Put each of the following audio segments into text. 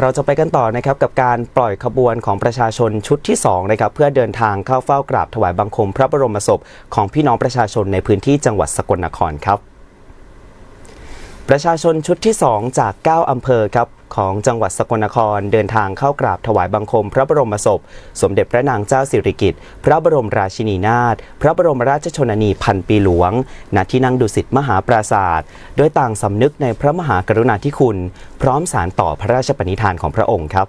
เราจะไปกันต่อนะครับกับการปล่อยขบวนของประชาชนชุดที่2นะครับเพื่อเดินทางเข้าเฝ้ากราบถวายบังคมพระบรมศพของพี่น้องประชาชนในพื้นที่จังหวัดสกลนครครับประชาชนชุดที่ 2 จาก 9 อำเภอครับ ของจังหวัดสกลนครเดินทางเข้ากราบถวายบังคมพระบรมศพ สมเด็จพระนางเจ้าสิริกิติ์พระบรมราชินีนาถพระบรมราชชนนีพันปีหลวง ณที่นั่งดุสิตมหาปราศาสตร์โดยต่างสำนึกในพระมหากรุณาธิคุณ พร้อมสารต่อพระราชปณิธานของพระองค์ครับ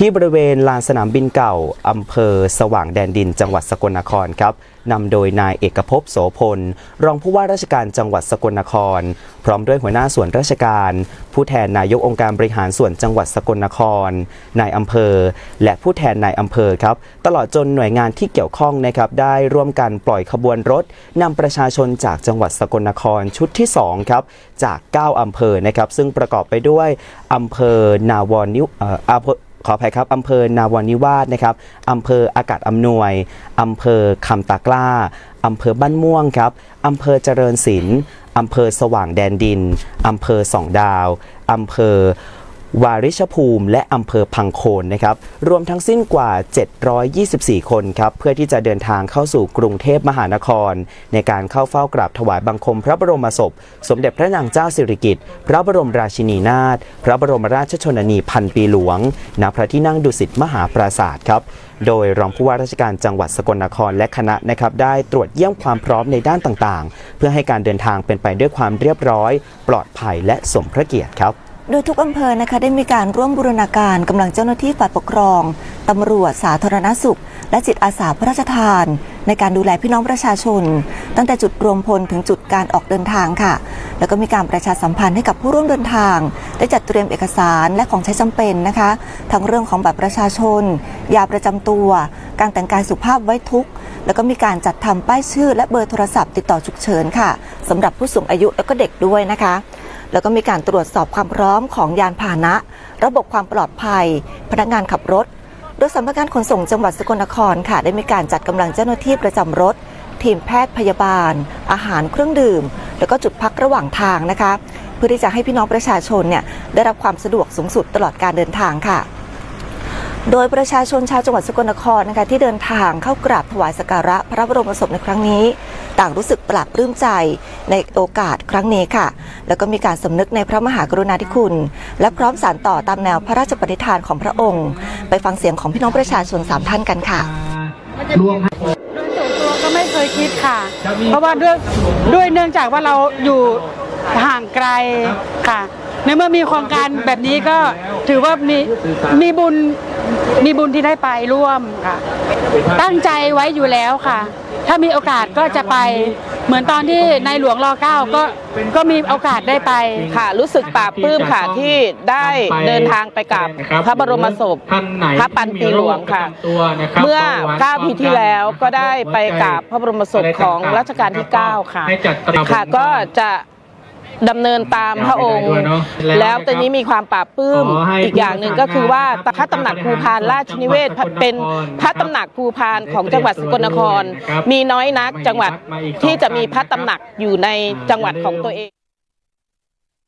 ที่บริเวณลานสนามบินเก่าอำเภอสว่างแดนดิน จังหวัดสกลนครครับนำโดยนายเอกภพโสพล รองผู้ว่าราชการจังหวัดสกลนคร พร้อมด้วยหัวหน้าส่วนราชการ ผู้แทนนายกองค์การบริหารส่วนจังหวัดสกลนคร นายอำเภอ และผู้แทนนายอำเภอครับ ตลอดจนหน่วยงานที่เกี่ยวข้องนะครับได้ร่วมกันปล่อยขบวนรถนำประชาชนจากจังหวัดสกลนครชุดที่2ครับจาก 9อำเภอนะครับซึ่งประกอบไปด้วยอำเภอนาวอนิวเอ่ออำเภอ ขออภัยครับอำเภอนาวานิวาสนะครับอำเภออากาศอำนวยอำเภอคำตากล้าอำเภอบ้านม่วงครับอำเภอเจริญศิลป์อำเภอสว่างแดนดินอำเภอสองดาวอำเภอ วาริชภูมิ และอำเภอพังโคนนะครับรวมทั้งสิ้นกว่า 724 คนครับเพื่อที่จะเดินทางเข้าสู่กรุงเทพมหานคร ในการเข้าเฝ้ากราบถวายบังคมพระบรมศพ สมเด็จพระนางเจ้าสิริกิติ์พระบรมราชินีนาถพระบรมราชชนนีพันปีหลวงณพระที่นั่งดุสิตมหาปราศาสตร์ครับโดยรองผู้ว่าราชการจังหวัดสกลนครและคณะนะครับได้ตรวจเยี่ยมความพร้อมในด้านต่างๆ เพื่อให้การเดินทางเป็นไปด้วยความเรียบร้อย ปลอดภัยและสมพระเกียรติครับ โดยทุกอำเภอนะคะได้มีการร่วมบูรณาการกำลังเจ้าหน้าที่ฝ่ายปกครองตำรวจสาธารณสุข และจิตอาสาพระราชทาน ในการดูแลพี่น้องประชาชน ตั้งแต่จุดรวมพลถึงจุดการออกเดินทางค่ะ แล้วก็มีการประชาสัมพันธ์ให้กับผู้ร่วมเดินทาง ได้จัดเตรียมเอกสารและของใช้จำเป็นนะคะ ทั้งเรื่องของบัตรประชาชน ยาประจำตัว การแต่งกายสุภาพไว้ทุกแล้วก็มีการจัดทำป้ายชื่อ และเบอร์โทรศัพท์ติดต่อฉุกเฉินค่ะสำหรับผู้สูงอายุแล้วก็เด็กด้วยนะคะ แล้วก็มีการตรวจสอบความพร้อมของยานพาหนะ ระบบความปลอดภัย พนักงานขับรถ โดยสำนักงานขนส่งจังหวัดสกลนครค่ะ ได้มีการจัดกำลังเจ้าหน้าที่ประจำรถ ทีมแพทย์พยาบาล อาหารเครื่องดื่ม แล้วก็จุดพักระหว่างทางนะคะ เพื่อที่จะให้พี่น้องประชาชนเนี่ยได้รับความสะดวกสูงสุดตลอดการเดินทางค่ะโดยประชาชนชาวจังหวัดสกลนครนะคะที่เดินทางเข้ากราบถวายสักการะพระบรมศพในครั้งนี้ ต่างรู้สึกปลาบปลื้มใจในโอกาสครั้งนี้ค่ะ แล้วก็มีการสำนึกในพระมหากรุณาธิคุณ และพร้อมสานต่อตามแนวพระราชปณิธานของพระองค์ ไปฟังเสียงของพี่น้องประชาชนสามท่านกันค่ะรวมโดยส่วนตัวก็ไม่เคยคิดค่ะ เพราะว่าด้วยด้วยเนื่องจากว่าเราอยู่ห่างไกลค่ะในเมื่อมีโครงการแบบนี้ก็ถือว่ามีมีบุญมีบุญที่ได้ไปร่วมค่ะ ตั้งใจไว้อยู่แล้วค่ะ ถ้ามีโอกาสก็จะไป เหมือนตอนที่ในหลวงรอเก้าก็ก็มีโอกาสได้ไป ค่ะ รู้สึกปลาบปลื้มค่ะที่ได้เดินทางไปกับพระบรมศพท่านไหนพระปันปีหลวงค่ะที่มีโรคประจำตัวนะครับเมื่อบหวาน9ปีที่แล้วก็ได้ไปกับพระบรมศพของรัชกาลที่ 9 ค่ะให้จัดตระค่ะก็จะ ดำเนินตามพระองค์ด้วยเนอะแล้วตอนนี้มีความปราบปลื้มขอให้อีกอย่างหนึ่งก็คือว่าพระตำหนักภูพานราชนิเวศเป็นพระตำหนักภูพานของจังหวัดสกลนคร มีน้อยนักจังหวัดที่จะมีพระตำหนักอยู่ในจังหวัดของตัวเอง